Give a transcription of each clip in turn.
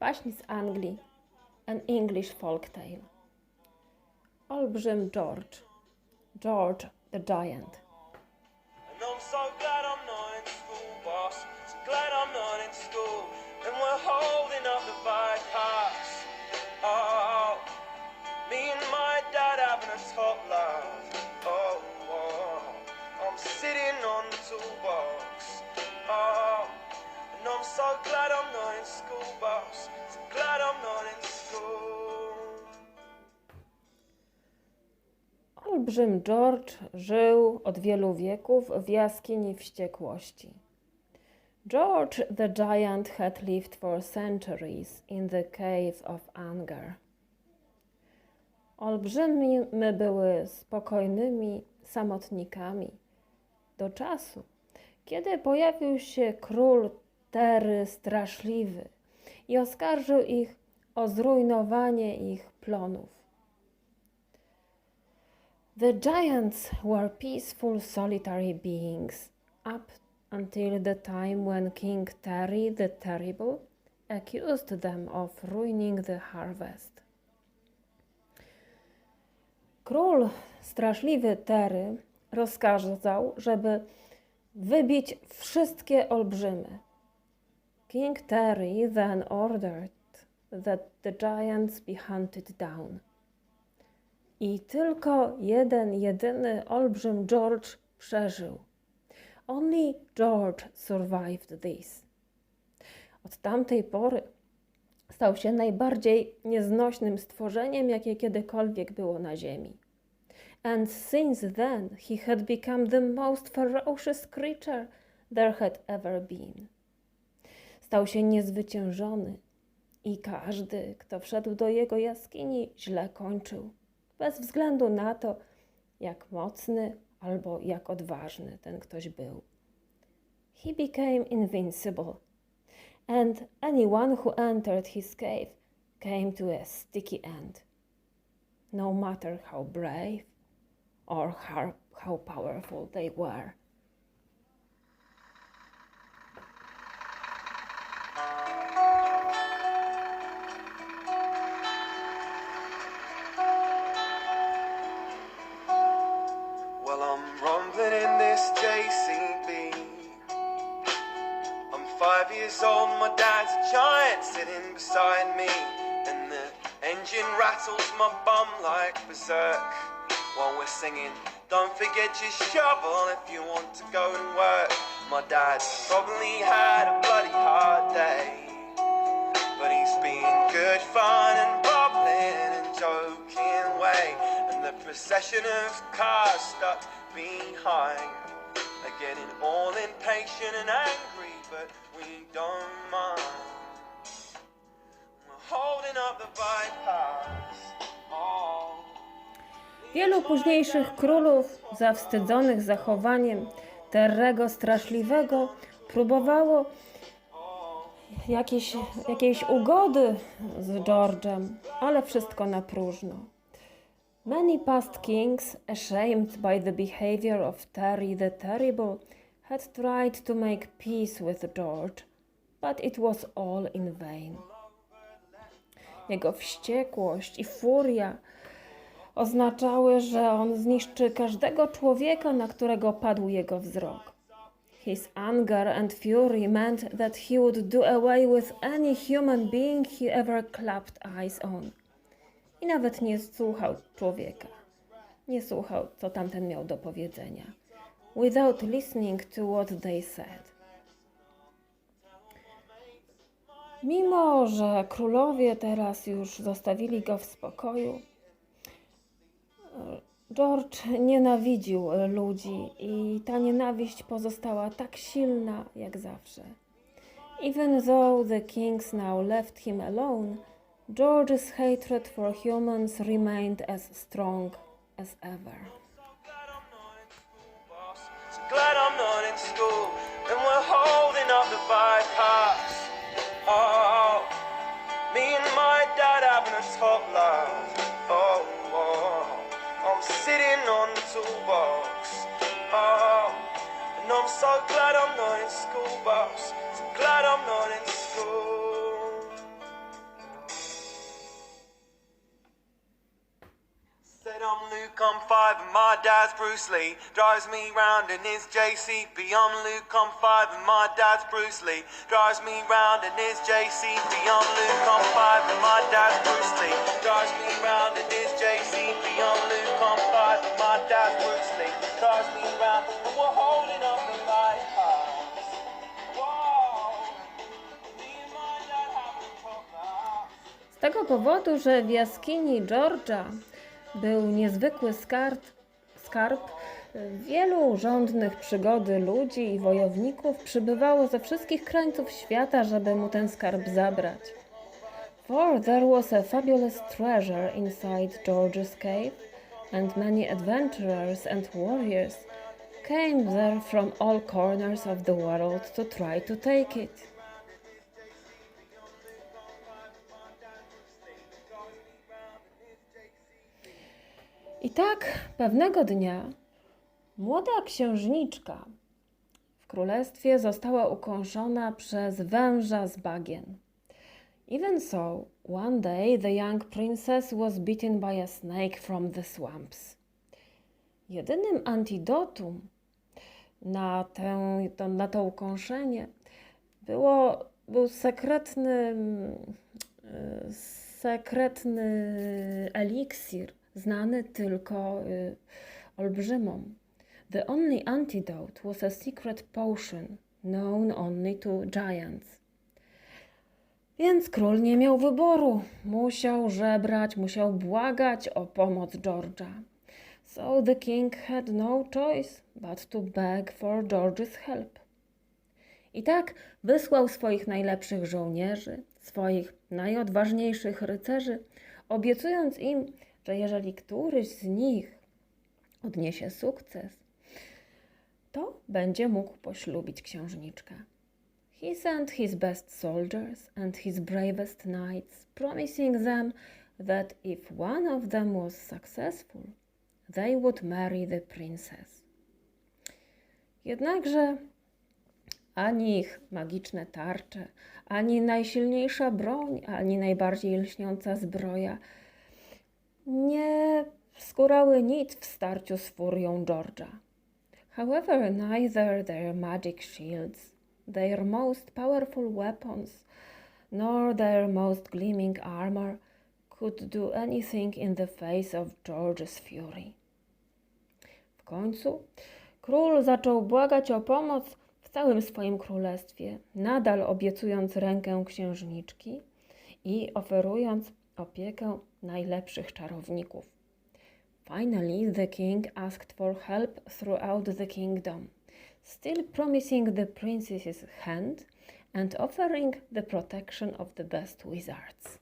Baśń z Anglii. An English folk tale. Olbrzym George. George the Giant. Olbrzym George żył od wielu wieków w jaskini wściekłości. George the Giant had lived for centuries in the cave of anger. Olbrzymy były spokojnymi samotnikami do czasu, kiedy pojawił się król Tery straszliwy i oskarżył ich o zrujnowanie ich plonów. The giants were peaceful, solitary beings up until the time when King Terry the Terrible accused them of ruining the harvest. Król straszliwy Terry rozkazał, żeby wybić wszystkie olbrzymy. King Terry then ordered that the giants be hunted down. I tylko jeden, jedyny olbrzym George przeżył. Only George survived this. Od tamtej pory stał się najbardziej nieznośnym stworzeniem, jakie kiedykolwiek było na Ziemi. And since then he had become the most ferocious creature there had ever been. Stał się niezwyciężony i każdy, kto wszedł do jego jaskini, źle kończył bez względu na to, jak mocny albo jak odważny ten ktoś był. He became invincible, and anyone who entered his cave came to a sticky end, no matter how brave or how, how powerful they were. Singing. Don't forget your shovel if you want to go and work. My dad probably had a bloody hard day. But he's been good fun and bubbling and joking away. And the procession of cars stuck behind are getting all impatient and angry, but we don't mind. We're holding up the bypass. Oh. Wielu późniejszych królów, zawstydzonych zachowaniem Terrego Straszliwego, próbowało jakieś, jakiejś ugody z George'em, ale wszystko na próżno. Many past kings, ashamed by the behavior of Terry the Terrible, had tried to make peace with George, but it was all in vain. Jego wściekłość i furia oznaczały, że on zniszczy każdego człowieka, na którego padł jego wzrok. His anger and fury meant that he would do away with any human being he ever clapped eyes on. I nawet nie słuchał człowieka. Nie słuchał, co tamten miał do powiedzenia. Without listening to what they said. Mimo, że królowie teraz już zostawili go w spokoju, George nienawidził ludzi i ta nienawiść pozostała tak silna jak zawsze. Even though the kings now left him alone, George's hatred for humans remained as strong as ever. So glad I'm not in school and we're holding up the bypass. so glad I'm not in school, boss. So glad I'm not in school. Said I'm Luke, I'm five, and my dad's Bruce Lee. Drives me round in his JCB. I'm Luke, I'm five, and my dad's Bruce Lee. Drives me round in his JCB. I'm Luke, I'm five, and my dad's Bruce Lee. Drives me round in his JCB. I'm Luke, I'm five, and my dad's Bruce Lee. Drives me round, in we're. Z tego powodu, że w jaskini Georgia był niezwykły skarb, skarb, wielu rządnych przygody ludzi i wojowników przybywało ze wszystkich krańców świata, żeby mu ten skarb zabrać. For there was a fabulous treasure inside George's cave, and many adventurers and warriors came there from all corners of the world to try to take it. I tak pewnego dnia młoda księżniczka w królestwie została ukąszona przez węża z bagien. Even so, one day the young princess was bitten by a snake from the swamps. Jedynym antidotum na, tę, na to ukąszenie było, był sekretny, mm, y, sekretny eliksir, znany tylko y, olbrzymom. The only antidote was a secret potion known only to giants. Więc król nie miał wyboru. Musiał żebrać, musiał błagać o pomoc George'a. So the king had no choice but to beg for George's help. I tak wysłał swoich najlepszych żołnierzy, swoich najodważniejszych rycerzy, obiecując im, że jeżeli któryś z nich odniesie sukces, to będzie mógł poślubić księżniczkę. He sent his best soldiers and his bravest knights, promising them that if one of them was successful, they would marry the princess. Jednakże ani ich magiczne tarcze, ani najsilniejsza broń, ani najbardziej lśniąca zbroja nie skórały nic w starciu z furią George'a. However, neither their magic shields, their most powerful weapons, nor their most gleaming armor could do anything in the face of George's fury. W końcu król zaczął błagać o pomoc w całym swoim królestwie, nadal obiecując rękę księżniczki i oferując opiekę najlepszych czarowników. Finally, the king asked for help throughout the kingdom, still promising the princess's hand and offering the protection of the best wizards.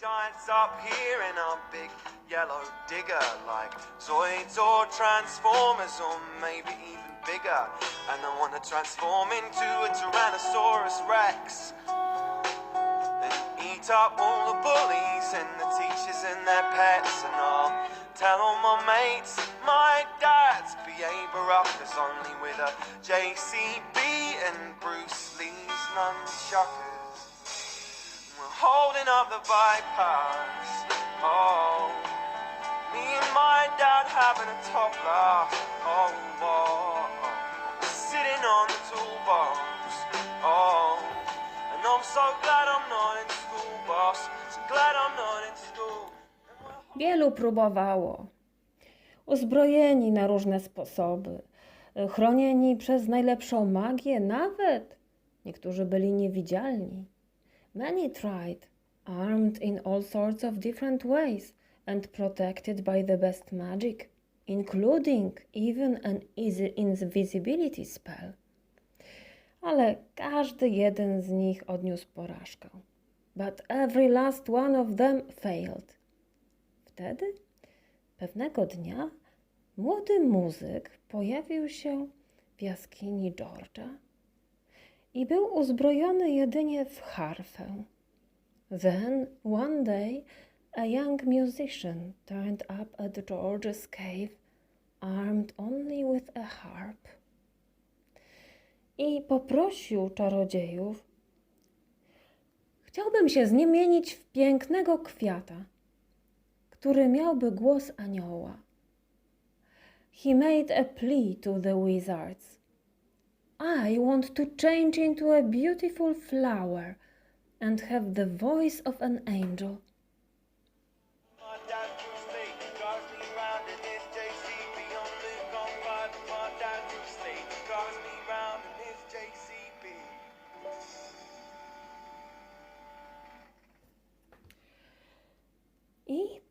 giants up here in our big yellow digger like zoids or transformers or maybe even bigger and I want to transform into a tyrannosaurus rex and eat up all the bullies and the teachers and their pets and I'll tell all my mates my dad's B.A. Baracus only with a JCB and Bruce Lee's nunchuckers we're holding up the bypass oh me and my dad having a oh, oh. Sitting on the toolbox oh and I'm so glad I'm not in school, boss. So glad I'm not in school. Wielu próbowało. Uzbrojeni na różne sposoby, chronieni przez najlepszą magię, nawet niektórzy byli niewidzialni. Many tried, armed in all sorts of different ways and protected by the best magic, including even an invisibility spell. Ale każdy jeden z nich odniósł porażkę. But every last one of them failed. Wtedy, pewnego dnia, młody muzyk pojawił się w jaskini George'a i był uzbrojony jedynie w harfę. Then, one day, a young musician turned up at George's cave, armed only with a harp. I poprosił czarodziejów, Chciałbym się zmienić w pięknego kwiata, który miałby głos anioła. He made a plea to the wizards. I want to change into a beautiful flower and have the voice of an angel.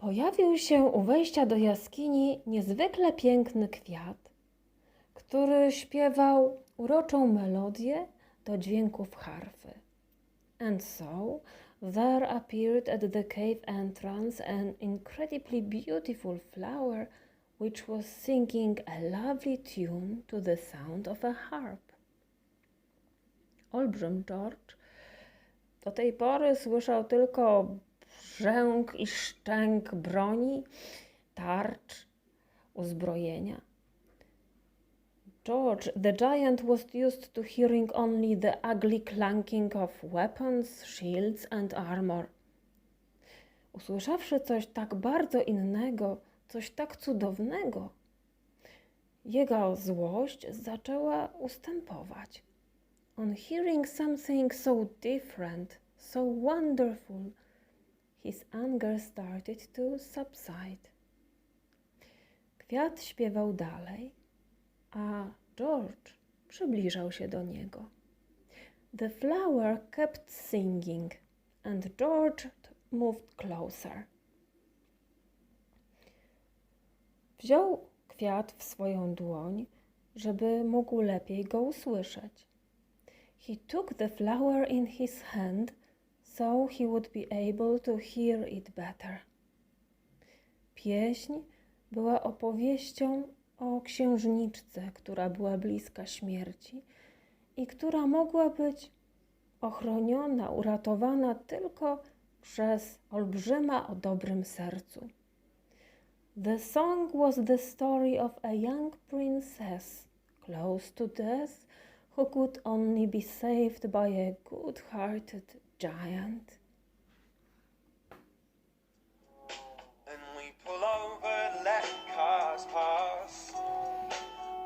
Pojawił się u wejścia do jaskini niezwykle piękny kwiat, który śpiewał uroczą melodię do dźwięków harfy. And so there appeared at the cave entrance an incredibly beautiful flower which was singing a lovely tune to the sound of a harp. Olbrzym George do tej pory słyszał tylko brzęk i szczęk broni, tarcz, uzbrojenia. George, the giant, was used to hearing only the ugly clanking of weapons, shields and armor. Usłyszawszy coś tak bardzo innego, coś tak cudownego, jego złość zaczęła ustępować. On hearing something so different, so wonderful, his anger started to subside. Kwiat śpiewał dalej, a George przybliżał się do niego. The flower kept singing, and George moved closer. Wziął kwiat w swoją dłoń, żeby mógł lepiej go usłyszeć. He took the flower in his hand he would be able to hear it better. Pieśń była opowieścią o księżniczce, która była bliska śmierci i która mogła być ochroniona, uratowana tylko przez olbrzyma o dobrym sercu. The song was the story of a young princess close to death who could only be saved by a good hearted giant. And we pull over, let cars pass.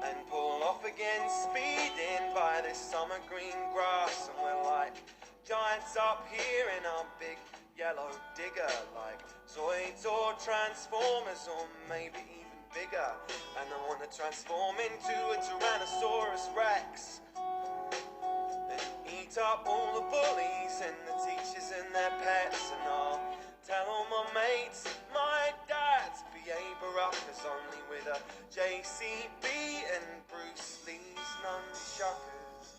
And pull off again, speeding by this summer green grass. And we're like giants up here in our big yellow digger. Like Zoids or Transformers, or maybe even bigger. And I wanna transform into a Tyrannosaurus Rex. Eat up all the bullies and the teachers and their pets. And I'll tell all my mates my dad's B.A. Baracus only with a JCB and Bruce Lee's nunchuckers.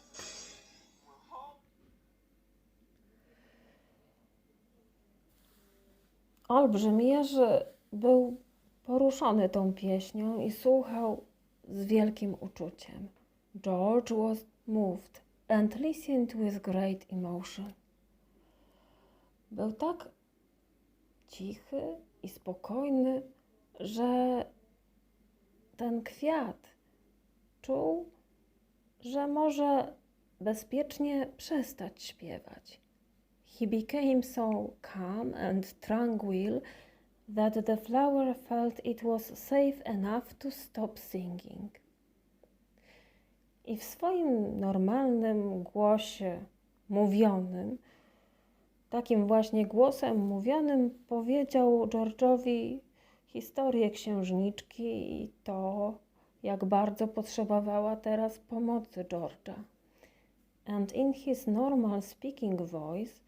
Olbrzym Jerzy był poruszony tą pieśnią i słuchał z wielkim uczuciem. George was moved and listened with great emotion. Był tak cichy i spokojny, że ten kwiat czuł, że może bezpiecznie przestać śpiewać. He became so calm and tranquil that the flower felt it was safe enough to stop singing. I w swoim normalnym głosie mówionym, takim właśnie głosem mówionym, powiedział George'owi historię księżniczki i to, jak bardzo potrzebowała teraz pomocy George'a. And in his normal speaking voice,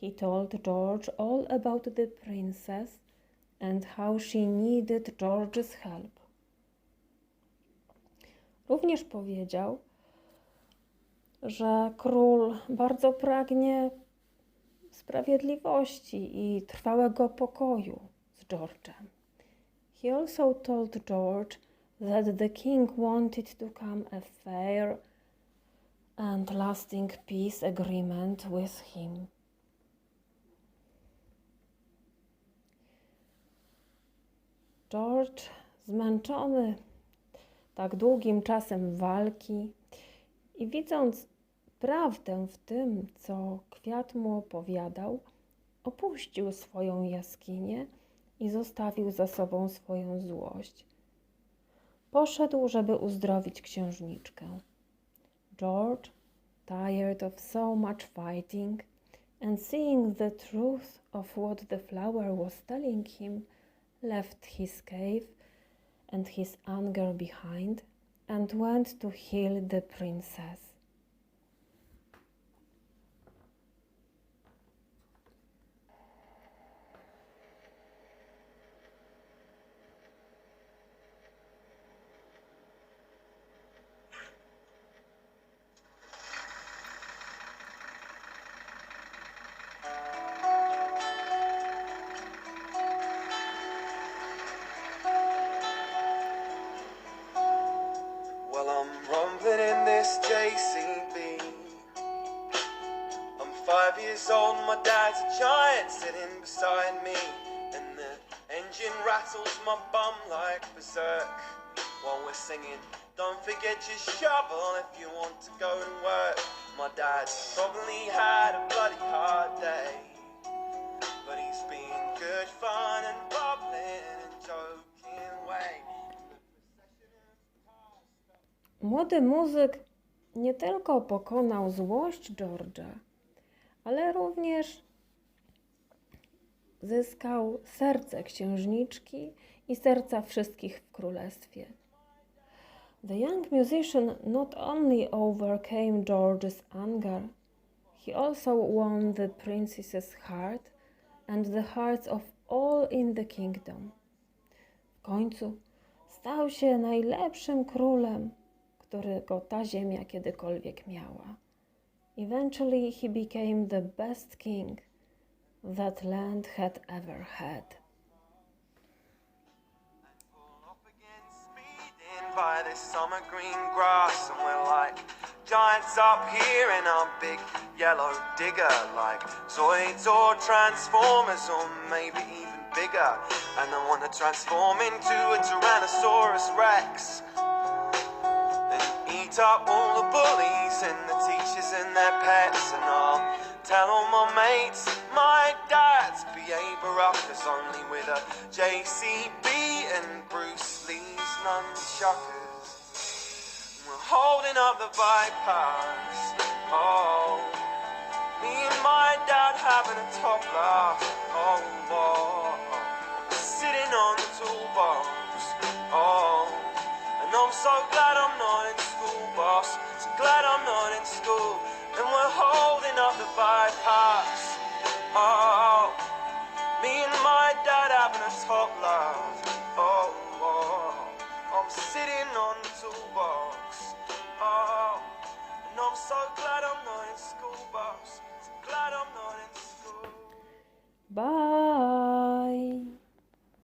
he told George all about the princess and how she needed George's help. Również powiedział, że król bardzo pragnie sprawiedliwości i trwałego pokoju z George'em. He also told George that the king wanted to come a fair and lasting peace agreement with him. George, zmęczony tak długim czasem walki i widząc prawdę w tym, co kwiat mu opowiadał, opuścił swoją jaskinię i zostawił za sobą swoją złość. Poszedł, żeby uzdrowić księżniczkę. George, tired of so much fighting and seeing the truth of what the flower was telling him, left his cave and his anger behind and went to heal the princess. This I'm five years old, my dad's a giant sitting beside me. And the engine rattles my bum like berserk while we're singing. Don't forget your shovel if you want to go to work. My dad's probably had a bloody hard day. But he's been good fun and bubbling and joking way. Młody muzyk nie tylko pokonał złość George'a, ale również zyskał serce księżniczki i serca wszystkich w królestwie. The young musician not only overcame George's anger, he also won the princess's heart and the hearts of all in the kingdom. W końcu stał się najlepszym królem, którego ta ziemia kiedykolwiek miała. Eventually he became the best king that land had ever had. By this summer green grass, and we're like giants up here in our big yellow digger, like Zoids or Transformers, or maybe even bigger. And I want to transform into a Tyrannosaurus Rex up all the bullies and the teachers and their pets, and I'll tell all my mates my dad's B.A. Baracus only with a JCB and Bruce Lee's nunchuckers. We're holding up the bypass. Oh, me and my dad having a top laugh. Oh, oh, oh. sitting on the toolbox. Oh, and I'm so glad I'm not boss. So glad I'm not in school. And we're holding up the bypass. Oh, me and my dad having a top laugh. Oh, oh, I'm sitting on the toolbox. Oh, and I'm so glad I'm not in school, boss. So glad I'm not in school. Bye!